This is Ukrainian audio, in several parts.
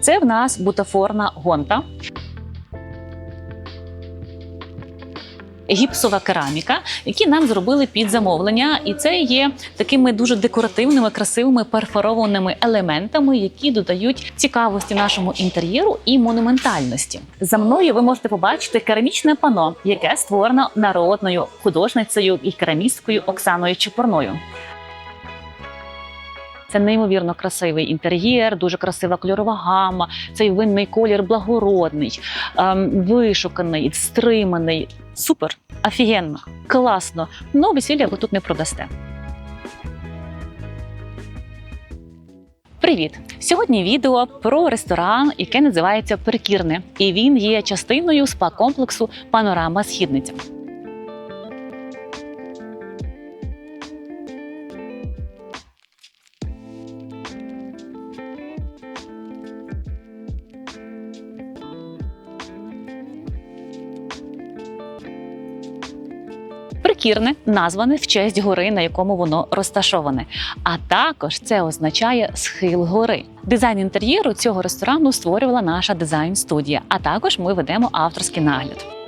Це в нас бутафорна гонта. Гіпсова кераміка, які нам зробили під замовлення, і це є такими дуже декоративними, красивими перфорованими елементами, які додають цікавості нашому інтер'єру і монументальності. За мною ви можете побачити керамічне пано, яке створено народною художницею і керамісткою Оксаною Чепурною. Це неймовірно красивий інтер'єр, дуже красива кольорова гама. Цей винний колір благородний, ем, вишуканий, стриманий. Супер, офігенно, класно. Ну, весілля ви тут не продасте. Привіт! Сьогодні відео про ресторан, яке називається Перекірне, і він є частиною спа-комплексу Панорама Східниця. Прикірне назване в честь гори, на якому воно розташоване. А також це означає схил гори. Дизайн інтер'єру цього ресторану створювала наша дизайн-студія. А також ми ведемо авторський нагляд.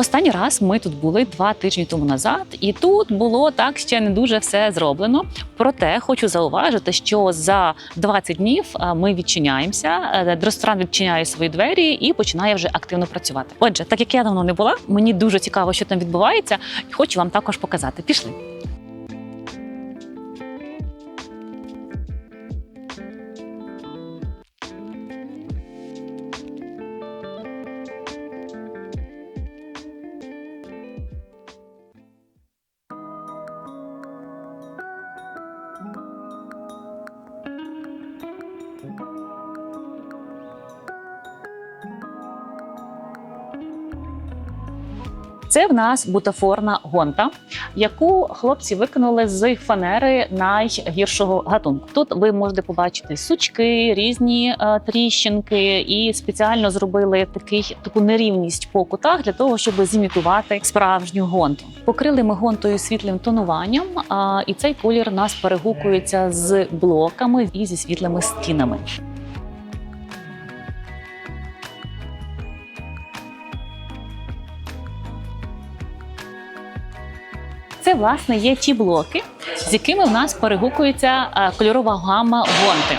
Останній раз ми тут були два тижні тому назад, і тут було так ще не дуже все зроблено. Проте хочу зауважити, що за 20 днів ми відчиняємося. е, Ресторан відчиняє свої двері і починає вже активно працювати. Отже, так як я давно не була, мені дуже цікаво, що там відбувається, і хочу вам також показати. Пішли. Це в нас бутафорна гонта, яку хлопці виконали з фанери найгіршого гатунку. Тут ви можете побачити сучки, різні е, тріщинки, і спеціально зробили такий таку нерівність по кутах для того, щоб зімітувати справжню гонту. Покрили ми гонтою світлим тонуванням, а, і цей колір нас перегукується з блоками і зі світлими стінами. Власне є ті блоки, з якими в нас перегукується е, кольорова гама гонти.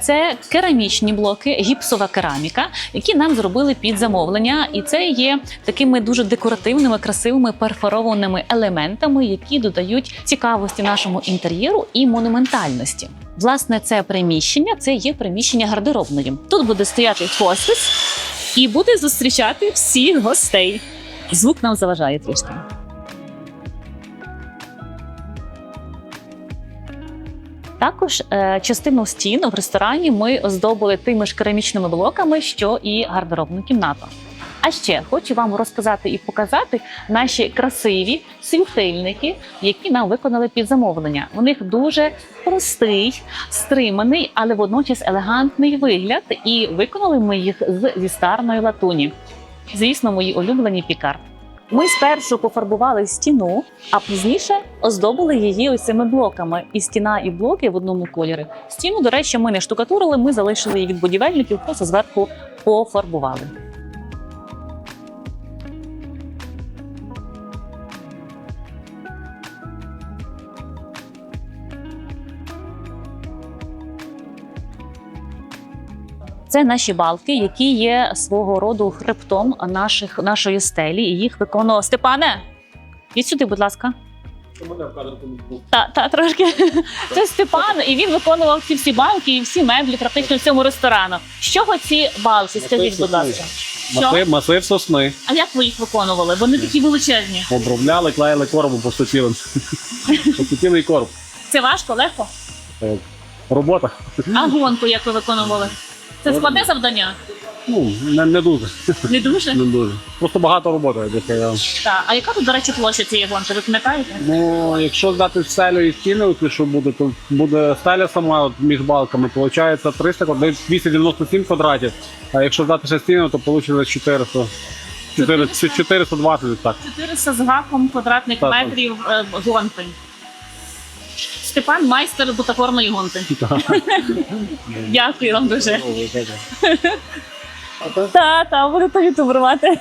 Це керамічні блоки, гіпсова кераміка, які нам зробили під замовлення, і це є такими дуже декоративними, красивими перфорованими елементами, які додають цікавості нашому інтер'єру і монументальності. Власне, це приміщення це є приміщення гардеробної. Тут буде стояти хоспис і буде зустрічати всіх гостей. Звук нам заважає трішки. Також е, частину стін в ресторані ми оздобили тими ж керамічними блоками, що і гардеробну кімнату. А ще хочу вам розказати і показати наші красиві світильники, які нам виконали під замовлення. У них дуже простий, стриманий, але водночас елегантний вигляд. І виконали ми їх з зі старної латуні. Звісно, мої улюблені пікард. Ми спершу пофарбували стіну, а пізніше оздобили її ось цими блоками. І стіна, і блоки в одному кольорі. Стіну, до речі, ми не штукатурили, ми залишили її від будівельників, просто зверху пофарбували. Це наші балки, які є свого роду хребтом наших, нашої стелі. І їх виконував Степане. Ідь сюди, будь ласка. Та, та трошки. Це Степан, і він виконував ці всі балки і всі меблі практично в цьому ресторану. З чого ці балки? Скажіть, будь ласка. Що? Масив, масив сосни. А як ви їх виконували? Вони такі величезні. Обробляли, клеїли коробу поступілим. Поступілий короб. Це важко, легко? Е, Робота. А гонку як ви виконували? Це складне завдання? Ну, не, не дуже. Не дуже? Не дуже. Просто багато роботи. десь я- Так. А яка тут, до речі, площа цієї гонки? Ви пам'ятаєте? Ну, якщо здати стелю і стіни, що буде, то буде стеля сама от, між балками, виходить 300, квад- 297 квадратів. А якщо здати ще стіни, то вийде 400. 400 420 так. 400 з гаком квадратних Так, так. метрів е, гонти. Степан майстер бутафорної гонки. Дякую вам дуже. Та, та, будете ютуберувати.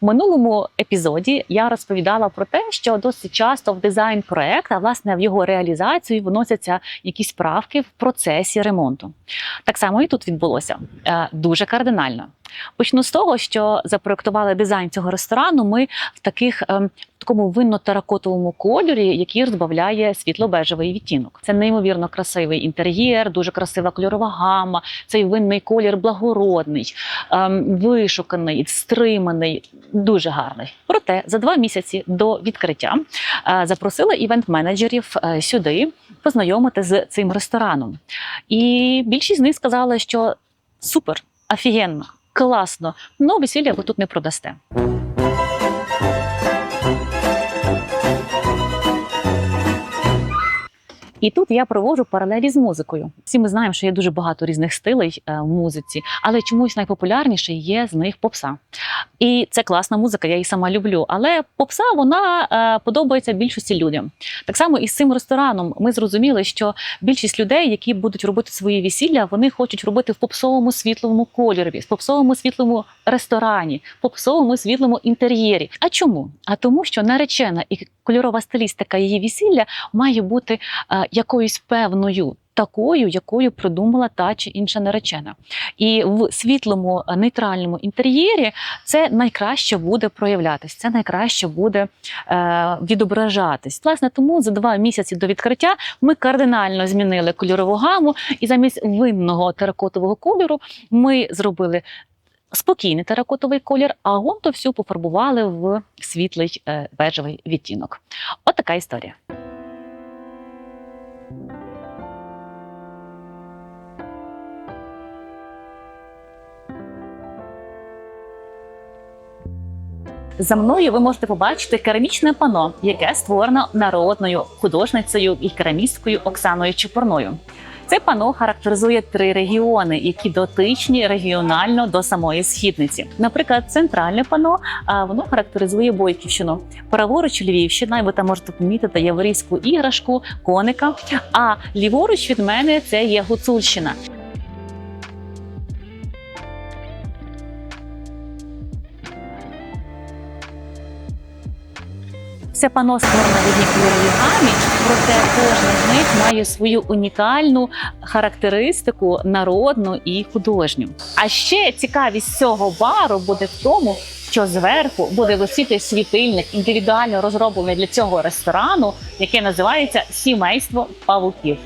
В минулому епізоді я розповідала про те, що досить часто в дизайн проекту, а власне в його реалізацію вносяться якісь правки в процесі ремонту. Так само і тут відбулося Е, дуже кардинально. Почну з того, що запроектували дизайн цього ресторану. Ми в таких ем, в такому винно-теракотовому кольорі, який розбавляє світло-бежевий відтінок. Це неймовірно красивий інтер'єр, дуже красива кольорова гама. Цей винний колір благородний, ем, вишуканий, стриманий, дуже гарний. Проте за два місяці до відкриття е, запросили івент-менеджерів е, сюди познайомити з цим рестораном. І більшість з них сказали, що супер, офігенно, класно, але весілля ви тут не продасте. І тут я проводжу паралелі з музикою. Всі ми знаємо, що є дуже багато різних стилей е, в музиці, але чомусь найпопулярніший є з них попса. І це класна музика, я її сама люблю. Але попса вона е, подобається більшості людям. Так само і з цим рестораном ми зрозуміли, що більшість людей, які будуть робити свої весілля, вони хочуть робити в попсовому світловому кольорі, в попсовому світловому ресторані, в попсовому світлому інтер'єрі. А чому? А тому, що наречена і кольорова стилістика її весілля має бути е, якоюсь певною. Такою, якою придумала та чи інша наречена, і в світлому е, нейтральному інтер'єрі це найкраще буде проявлятись, це найкраще буде е, відображатись. Власне, тому за два місяці до відкриття ми кардинально змінили кольорову гаму, і замість винного теракотового кольору ми зробили. Спокійний теракотовий колір, а гонту всю пофарбували в світлий е, бежевий відтінок. От історія. За мною ви можете побачити керамічне пано, яке створено народною художницею і керамісткою Оксаною Чепурною. Це пано характеризує три регіони, які дотичні регіонально до самої східниці. Наприклад, центральне пано воно характеризує Бойківщину. Праворуч Львівщина, і ви там можете помітити яворівську іграшку, коника. А ліворуч від мене це є Гуцульщина. Це пано створено в одній проте кожна з них має свою унікальну характеристику народну і художню. А ще цікавість цього бару буде в тому, що зверху буде висіти світильник, індивідуально розроблений для цього ресторану, яке називається Сімейство павуків.